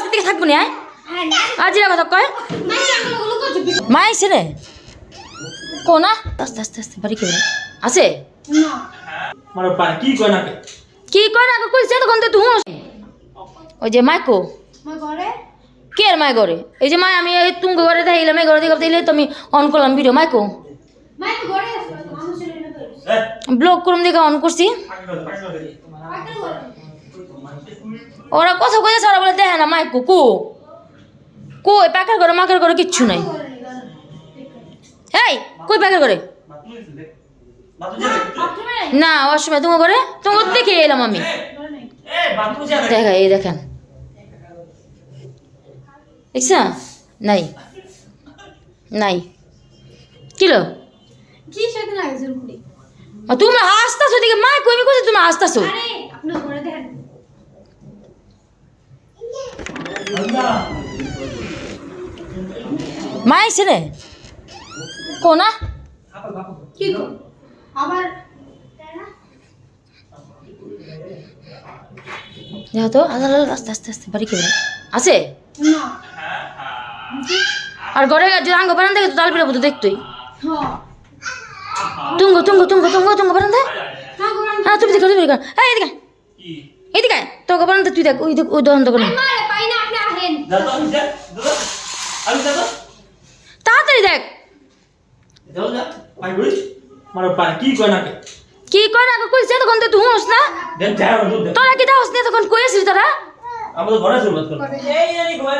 কষ্ট থেকে থাকব না আজিরা কথা কয়। মা আইসে রে। কোনা আস্তে আস্তে আস্তে বাড়ি কে আছে? কি কয় নাকে কি? কয় না কইছে তখন তো তুই ওই যে মাইকো কে। আর মাই ঘরে? এই যে মাই আমি এই তুমি ঘরে দেখাইলাম এই ঘরে দেখতে দিলে তুমি অন করলাম ভিডিও মাইকো ব্লগ করুম দেখে অন করছি। ওরা কথা কইছে ওরা বলে দেখে না মাইকো কো কই পাকার করে মাকার ঘরে কিচ্ছু নাই। এই কই পাকার করে না অসময় তোমার ঘরে? তোমার দেখে এলাম আমি। দেখা এই দেখেন। দেখছ? নাই। নাই। কিলো কি সাথে লাগছে ঘুরি আর তুমি হাসতাছো দিকে মা কইমি কইছে তুমি হাসতাছো আরে আপনার ঘরে দেখেন মা আইছে রে। কোনা? কি গো? আবার দেখো তো আস্তে আস্তে আস্তে বাড়ি কেবে আছে? না। আর ঘরে যদি আঙ্গ বারান দেখে তো তাল পিড়া তো দেখতোই। হ্যাঁ তুঙ্গ তুঙ্গ তুঙ্গ তুঙ্গ তুঙ্গ বারান দেখ হ্যাঁ হ্যাঁ তুমি দেখো তুমি দেখো। এই এদিকে। এদিকে। তোকে বারান তুই দেখ ওই দেখ ওই দোকান দোকানে। তাড়াতাড়ি দেখ। কি কয় নাকে কি? কর না কইছে তখন তো তুই হোস না। তোরা কি দাওস না তখন কইছিস তোরা? আমাদের ঘরে শুরু কর। এই এই ঘরে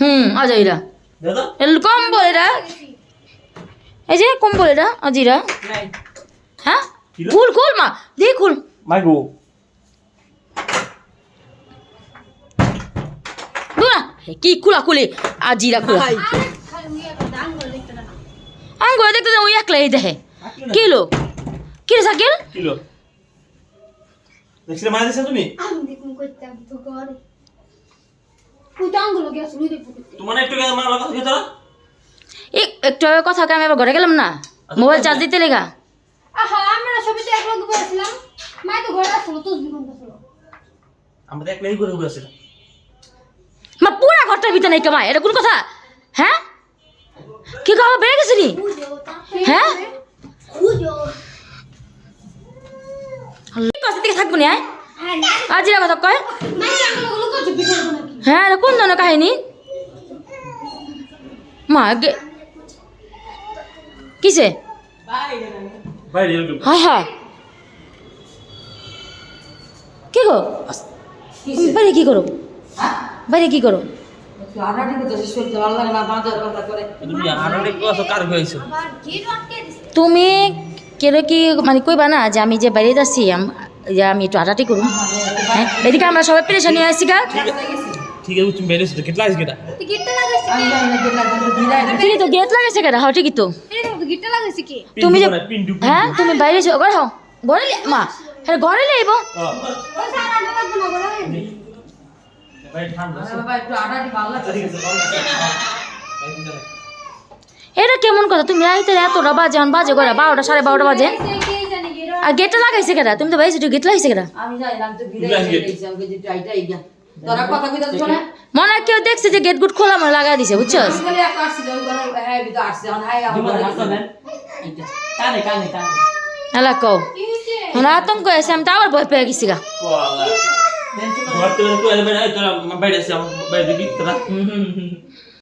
হুম আজাইরা দাদা? এল কম্বল এরা এই যে কম্বল এরা আজিরা হ্যাঁ? কিলো? খুল খুল মা। দি খুল। মাই গো কি আজিরা দান করে দেখতে ওই একলাই দেখে। কিলো কিলো দেখছিলে তুমি আমি দেখুন তো ঘরে আঙ্গুলো তোমার একটু লাগা হয়ে একটু কথা আমি আবার গেলাম না? মোবাইল চার্জ দিতে লেগা। আহা আমরা সবাই তো একলগে বসেছিলাম মাই তো ঘরে আসলো তসবি কোন আমরা একলাই করে ঘুরে আসছিলাম মা ঘরটার ভিতরে নাই কামাই, এটা কোন কথা? হ্যাঁ? কি খাওয়া বেড়ে গেছে নি হ্যাঁ খুঁজো কষ্ট থাকব না হ্যাঁ কথা কয়। হ্যাঁ কোন ধরনের কাহিনী? মা কিসে? হায় হায়। কি গো? বাইরে কি করো? বাইরে কি করো? তুমি কেন কি মানে কইবা না যে আমি যে বাইরে যাচ্ছি আম- যে আমি একটু হাঁটাহাঁটি করুন হ্যাঁ? এদিকে আমরা সবাই পেরেশানি নিয়ে আসছি গা। ঠিক আছে তুমি কেটা ঠিকই তো গেট লাগাইছে কেন হ্যাঁ ঠিকই তো। এই দেখো তো গেটটা লাগাইছে কি? তুমি যে হ্যাঁ তুমি বাইরে ঘরে হও। ঘরে মা হ্যাঁ ঘরে লাইব এটা কেমন কথা? তুমি রাইতে এতটা বাজে এখন বাজে করে বারোটা সাড়ে বারোটা বাজে। আর গেটটা লাগাইছে কেন তুমি তো বাইরে গেট। লাগাইছে শোনা? মনে হয় কেউ দেখছে যে গেট গুট খোলা মনে লাগাই দিছে ঘরে হ্যাঁ এলা কও। আতঙ্ক হয়েছে আমি তো আবার ভয় পেয়ে গেছি গা। ঘর থেকে তো এলে বাইরে তোরা বাইরে আসছে আমার বাইরে দিবি তোরা